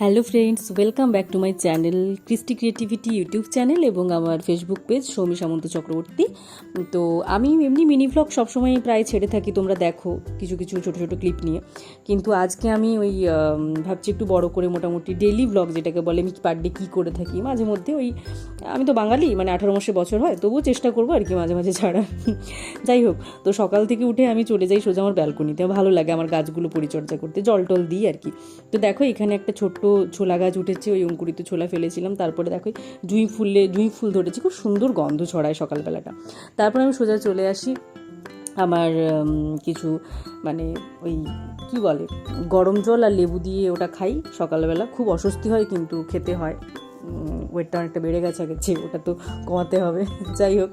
Hello friends, welcome back to my channel Kristi creativity YouTube channel এবং আমার Facebook page Soumi Samanta Chakraborty. তো আমি এমনি মিনি ভ্লগ সবসময় প্রায় ছেড়ে থাকি, তোমরা দেখো কিছু কিছু ছোটো ছোটো ক্লিপ নিয়ে। কিন্তু আজকে আমি ওই ভাবছি একটু বড় করে মোটামুটি ডেলি ভ্লগ যেটাকে বলে আমি পার ডে কী করে থাকি। মাঝে মধ্যে ওই, আমি তো বাঙালি মানে আঠারো মাসে বছর হয়, তবুও চেষ্টা করব আর কি মাঝে মাঝে ছাড়া। যাই হোক, তো সকাল থেকে উঠে আমি চলে যাই সোজা আমার ব্যালকনিতে ভালো লাগে আমার গাছগুলো পরিচর্যা করতে, জল টল দিই আর কি। তো দেখো এখানে একটা ছোট্ট ছোলা গাছ উঠেছে, ওই অঙ্কুরিত ছোলা ফেলেছিলাম, তারপরে দেখো জুঁই ফুলে, জুঁই ফুল ধরেছে, খুব সুন্দর গন্ধ ছড়ায় সকালবেলাটা। তারপর আমি সোজা চলে আসি আমার কিছু মানে ওই কি বলে, গরম জল আর লেবু দিয়ে ওটা খাই সকালবেলা। খুব অস্বস্তি হয় কিন্তু খেতে হয়। ওয়েটটা অনেকটা বেড়ে গেছে আগের চেয়ে ওটা তো কমাতে হবে। যাই হোক,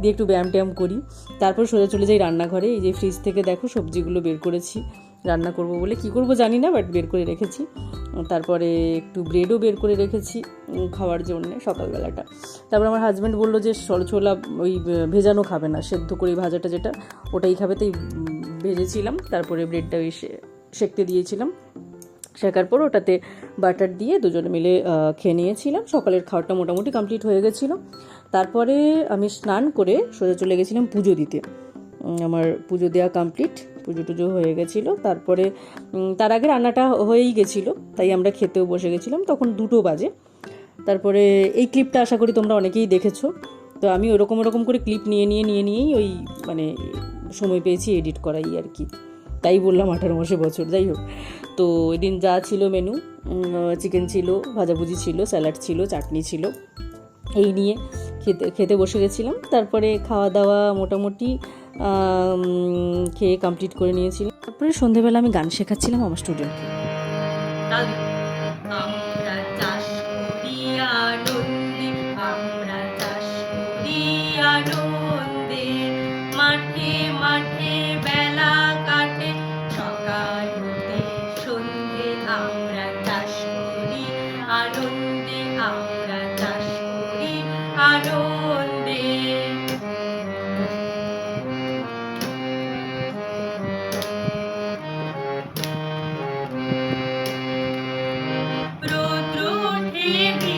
দিয়ে একটু ব্যায়াম ট্যায়াম করি। তারপর সোজা চলে যাই রান্নাঘরে। এই যে ফ্রিজ থেকে দেখো সবজিগুলো বের করেছি। রান্না করব বলে কি করব জানি না বাট বের করে রেখেছি। তারপরে একটু ব্রেডও বের করে রেখেছি খাওয়ার জন্যে সকালবেলাটা। তারপর আমার হাজব্যান্ড বলল যে ছোলা ওই ভেজানো খাবে না, সেদ্ধ করে ভাজাটা যেটা, ওটাই খাবে। তাই ভেজেছিলাম। তারপরে ব্রেডটা ওই সেঁকতে দিয়েছিলাম। শেখার পর ওটাতে বাটার দিয়ে দুজনে মিলে খেয়ে নিয়েছিলাম। সকালের খাওয়াটা মোটামুটি কমপ্লিট হয়ে গেছিল। তারপরে আমি স্নান করে সোজা চলে গেছিলাম পুজো দিতে। আমার পুজো দেওয়া কমপ্লিট পুজো টুজো হয়ে গেছিল। তারপরে তার আগে রান্নাটা হয়েই গেছিল, তাই আমরা খেতেও বসে গেছিলাম। তখন দুটো বাজে। তারপরে এই ক্লিপটা আশা করি তোমরা অনেকেই দেখেছ। তো আমি ওরকম ওরকম করে ক্লিপ নিয়ে নিয়ে নিয়ে, নিয়েই ওই মানে সময় পেয়েছি এডিট করাই আর কি। তাই বললাম আঠারো মাসে বছর, যাই হোক। তো ওই দিন যা ছিল মেনু চিকেন ছিল, ভাজাভুজি ছিল স্যালাড ছিল, চাটনি ছিল। এই নিয়ে খেতে খেতে বসে গেছিলাম। তারপরে খাওয়া দাওয়া মোটামুটি খেয়ে কমপ্লিট করে নিয়েছিলাম। তারপরে সন্ধেবেলা আমি গান শেখাচ্ছিলাম আমার স্টুডেন্টকে মাঠে মাঠে Amen.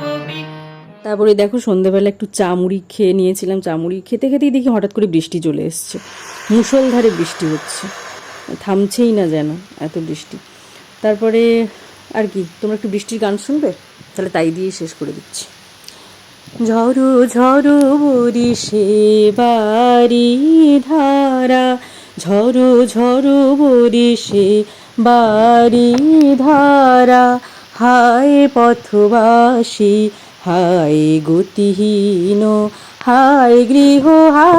কবি তারপরে দেখো সন্ধেবেলা একটু চা মুড়ি খেয়ে নিয়েছিলাম চা মুড়ি খেতে খেতেই দেখি হঠাৎ করে বৃষ্টি চলে এসছে। মুষলধারে বৃষ্টি হচ্ছে। থামছেই না যেন এত বৃষ্টি। তারপরে আর কি, তোমরা একটু বৃষ্টির গান শুনবে? তাহলে তাই দিয়ে শেষ করে দিচ্ছি। ঝড়ো ঝড়ো বরিশে বাড়ি ধারা ঝড়ো ঝড়ো বরিশে বাড়ি ধারা। হায় পথবাসী, হায় গতিহীন, হায় গৃহ হারা